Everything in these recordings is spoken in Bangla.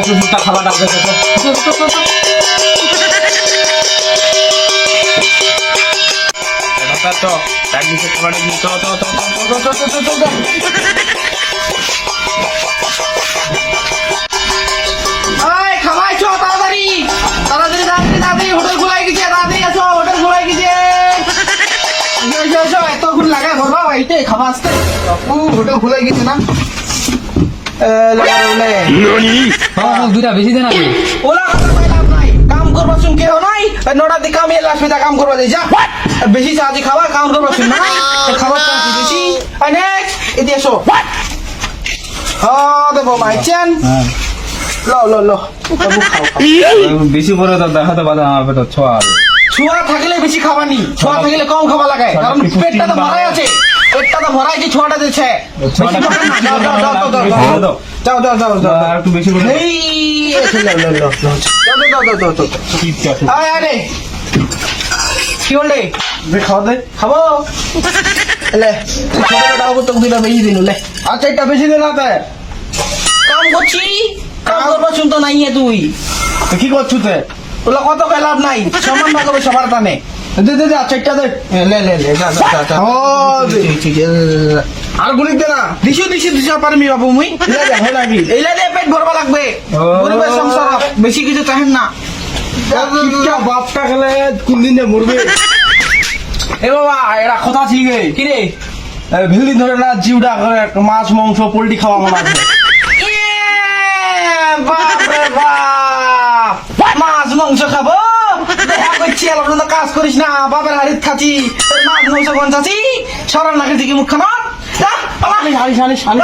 কুকুরটা খাবার ডাকবে তো তার খাবার দিন তো তো তো তো, তো, তো, তো, তো, তো, তো। এই খাবাই চ তাড়াতাড়ি তাড়াতাড়ি তাড়াতাড়ি হোটেল খোলাই গেছে তাড়াতাড়ি আসো হোটেল খোলাই গেছে বাড়িতে খাবার আসতে। হোটেল খোলাই গেছে না? বেশি দেন আগে ওলা কথা কই লাভ নাই। কাম করবার শুন কেউ নাই এই দিকে আমি এলাম সুবিধা কাম করবা যাই যা। বেশি সাহায্য খাবার কাম করবার শুন না খাবার চাচ্ছি বেশি আই নেক্সট এসো হ্যাঁ দেবো মাইছেন ল ল ল। বাবু খাও খাও। বেশি করে তো দেখাতে পারে আমার পেটে ছোঁয়া ছোঁয়া থাকলে বেশি খাবানি। ছোঁয়া থাকলে কম খাবার লাগে। কারণ পেটটা তো ভরাই আছে। পেটটা তো ভরাই আছে ছোঁয়াটা দিচ্ছে। যাও, যাও, যাও, যাও, একটু বেশি করে এই। যাও, যাও, যাও, যাও, যাও, যাও। আরে কি খাওয়া দে খাব লে তুই ছোট বেটা হব তোকে বেশি দিন লে আচ্ছা একটা বেশি হাতে কাম করছি কাম করবার শুনতো নাই তুই তো কি করছু তে তোলা কত লাভ নাই সমান ভাগ হবে সবার টানে দে দে দে আচ্ছা দে। লে লে লে ও, আর গুলি দে না। দিছো দিছো দিছো পারমি বাবু মুই। ইলা দে এইলা পেট ভরবা লাগবে। সংসার বেশি কিছু চাহেন না। বাপটা খেলে কোন দিন মরবে? এ বাবা এরা কথা ঠিক কি রে? ভেলদিন ধরে না জিউটা করে মাছ মাংস পোল্ট্রি খাওয়া মনে আছে ইয়ে, বাপ রে বাপ মাছ মাংস খাব দেখা করছি এলাকা তো কাজ করিস না বাপের হাড়িত খাচ্ছি তোর মাছ গঞ্জাছি সরান নাকি দিকে মুখ খানা শালি শালি শালি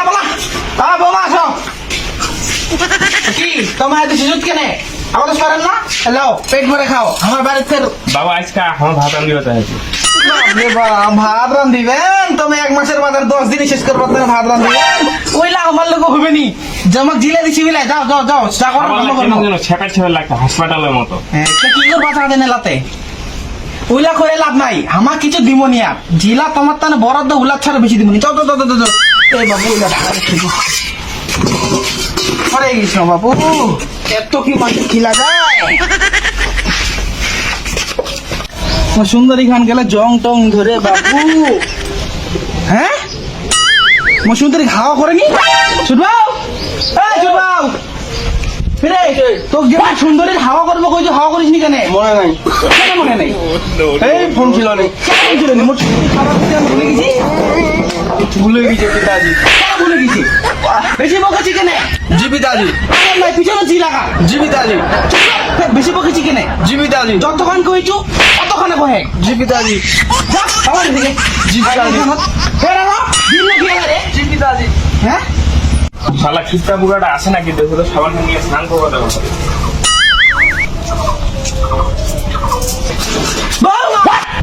বোমা আসো। কি তোমার এত সুযোগ কেনে? আমাদের সরেন না? হ্যালো পেট ভরে খাও। আমার বাড়িতে ফের বাবা আজকে আমার ভাত আছে ভাত রান্ধিবেন? তুমি এক মাসের বাজার দশ দিনে শেষ করবার তুমি ভাত রান্ধিবেন? ওইলা আমার লোক হবে নি জমক জিলে দিছি বিলাই যাও যাও যাও চা করো ছেপে ছেপে লাগছে হাসপাতালের মতো। হ্যাঁ, কি করবা দেন এলাতে? ওইলা করে লাভ নাই। আমার কিছু দিমনি আর। জিলা তোমার তানে বরাদ্দ উলা ছাড়া বেশি দিমনি যাও যাও, যাও এই বাবু ওইলা ঢাকা। হরে কৃষ্ণ বাবু এত কি মাটি খিলা যায়? সুন্দরী খান গেলে জং টং ধরে বাবু। হ্যাঁ? মো সুন্দরী হাওয়া করেনি? ছুটবাও এই ছুটবাও ফিরে তোকে যেমন সুন্দরীর হাওয়া করব কই যে হাওয়া করিস নি কেন? মনে নাই। কেন মনে নেই? এই ফোন ছিল না। কেন নি? ভুলে গেছি। ভুলে গেছে পিতাজি ভুলে গেছি? বেশি বকেছি কেন? জি পিতাজি নাই পিছনে জি লাগা। জি পিতাজি বেশি বকেছি কেন? জি পিতাজি যতক্ষণ কইছু ততক্ষণে কহে জি পিতাজি যা আমার দিকে। জি পিতাজি ফের আরও দিন নাকি রে জি পিতাজি হ্যাঁ? শালা খিস্তা বুড়াটা আসে নাকি? দেখো তো সাবান নিয়ে স্নান করব দেবো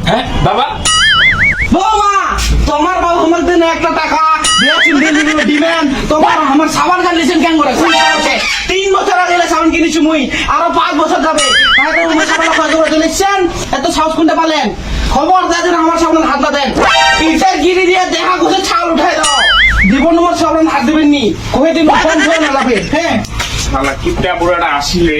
হ্যাঁ বাবা? বৌমা তোমার বাবু আমার দেন একটা টাকা দিয়েছেন দিন ডিমান্ড। তোমার আমার সাবান কাটলেছেন কেন করে? তিন বছর আগে সাবান কিনেছি মুই আরও পাঁচ বছর যাবে। তাহলে আমার সাবান খরচ করে চলেছেন এত সাহস কোনটা পালেন? খবর দেন আমার সাবান হাত না দেন। পিঠের গিরি দিয়ে দেখা ঘুষে ছাল তোমার কহে দিন হ্যাঁ। শালা কিপটা বুড়াটা আসিলে